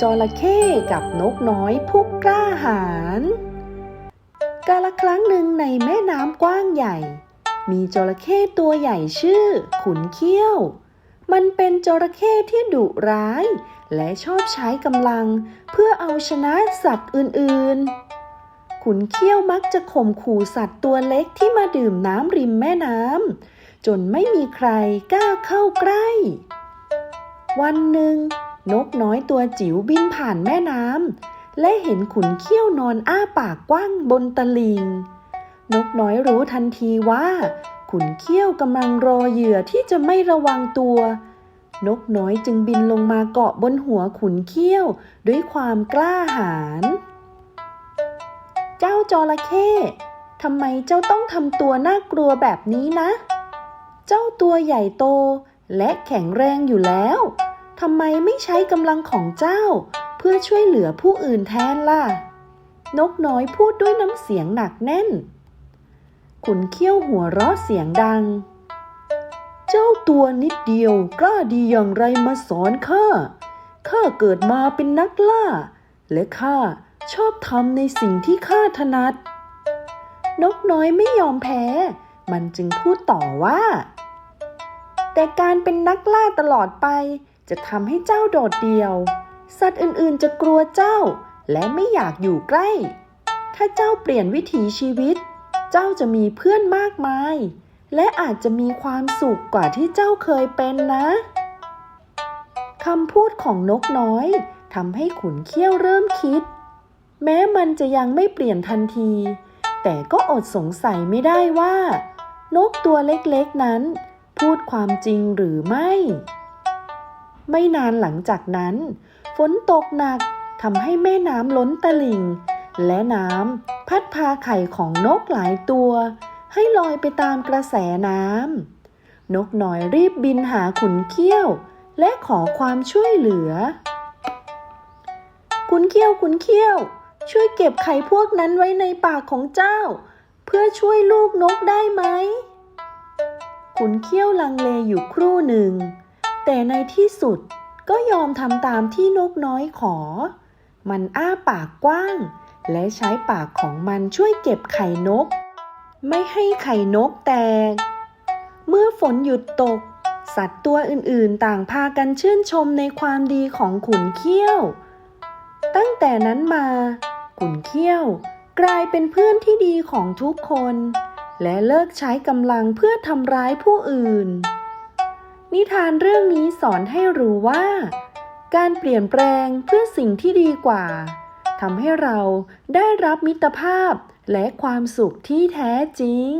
จระเข้กับนกน้อยผู้กล้าหาญกาละครั้งหนึ่งในแม่น้ำกว้างใหญ่ มีจระเข้ตัวใหญ่ชื่อ ขุนเขี้ยว มันเป็นจระเข้ที่ดุร้าย และชอบใช้กำลังเพื่อเอาชนะสัตว์อื่นๆ ขุนเขี้ยวมักจะข่มขู่สัตว์ตัวเล็กที่มาดื่มน้ำริมแม่น้ำจนไม่มีใครกล้าเข้าใกล้ วันหนึ่ง นกน้อยตัวจิ๋วบินผ่านแม่น้ำและเห็นขุนเขี้ยวนอนอ้าปากกว้างบนตลิง นกน้อยรู้ทันทีว่า ขุนเขี้ยวกำลังรอเหยื่อที่จะไม่ระวังตัว นกน้อยจึงบินลงมาเกาะบนหัวขุนเขี้ยวด้วยความกล้าหาญ เจ้าจระเข้ทำไมเจ้าต้องทำตัวน่ากลัวแบบนี้นะ เจ้าตัวใหญ่โตและแข็งแรงอยู่แล้ว ทำไมไม่ใช้กำลังของเจ้า เพื่อช่วยเหลือผู้อื่นแทนล่ะ นกน้อยพูดด้วยน้ำเสียงหนักแน่น ขุนเขี้ยวหัวเราะเสียงดัง เจ้าตัวนิดเดียวกล้าดีอย่างไรมาสอนข้า ข้าเกิดมาเป็นนักล่า และข้าชอบทำในสิ่งที่ข้าถนัด นกน้อยไม่ยอมแพ้ มันจึงพูดต่อว่า แต่การเป็นนักล่าตลอดไป จะทำให้เจ้าโดดเดี่ยว สัตว์อื่นๆจะกลัวเจ้า และไม่อยากอยู่ใกล้ ถ้าเจ้าเปลี่ยนวิถีชีวิต เจ้าจะมีเพื่อนมากมาย และอาจจะมีความสุขกว่าที่เจ้าเคยเป็นนะคำพูดของนกน้อยทำให้ขุนเขี้ยวเริ่มคิด แม้มันจะยังไม่เปลี่ยนทันที แต่ก็อดสงสัยไม่ได้ว่า นกตัวเล็กๆนั้น พูดความจริงหรือไม่ ไม่นานหลังจากนั้น ฝนตกหนักทำให้แม่น้ำล้นตลิ่ง และน้ำพัดพาไข่ของนกหลายตัว ให้ลอยไปตามกระแสน้ำนกน้อยรีบบินหาขุนเขี้ยว และขอความช่วยเหลือ ขุนเขี้ยวขุนเขี้ยว ช่วยเก็บไข่พวกนั้นไว้ในปากของเจ้า เพื่อช่วยลูกนกได้ไหมขุนเขี้ยวลังเลอยู่ครู่หนึ่ง แต่ในที่สุดก็ยอมทำตามที่นกน้อยขอ มันอ้าปากกว้าง และใช้ปากของมันช่วยเก็บไข่นก ไม่ให้ไข่นกแตก เมื่อฝนหยุดตก สัตว์ตัวอื่นๆต่างพากันชื่นชมในความดีของขุนเขี้ยว ตั้งแต่นั้นมา ขุนเขี้ยวกลายเป็นเพื่อนที่ดีของทุกคน และเลิกใช้กำลังเพื่อทำร้ายผู้อื่น นิทานเรื่องนี้สอนให้รู้ว่า การเปลี่ยนแปลงเพื่อสิ่งที่ดีกว่าทำให้เราได้รับมิตรภาพและความสุขที่แท้จริง